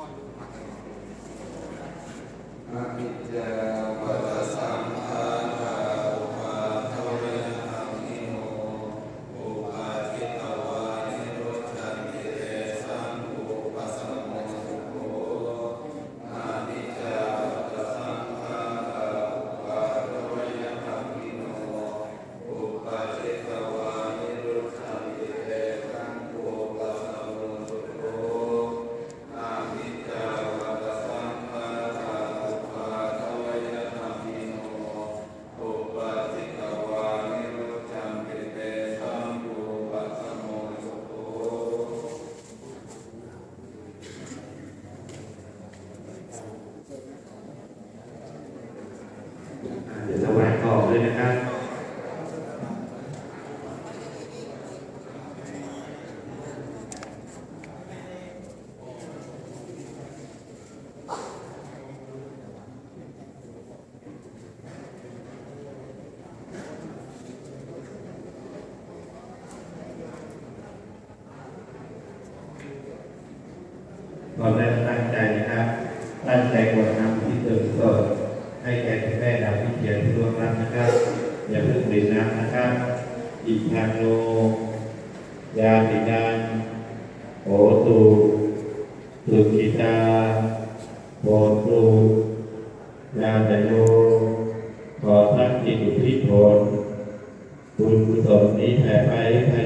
quite a lot of เดี๋ยวจะวางกอดเลยนะครับตอนแรกตั้งใจนะครับ ตั้งใจกดน้ำที่เนะครับ อย่าเพิ่งดื่มน้ำนะครับอิทางโลยาติดานโอตูสุกิตาโอตูยาตโยขอท่านจิตอุทิศผลบุญกุศลนี้แผ่ไปให้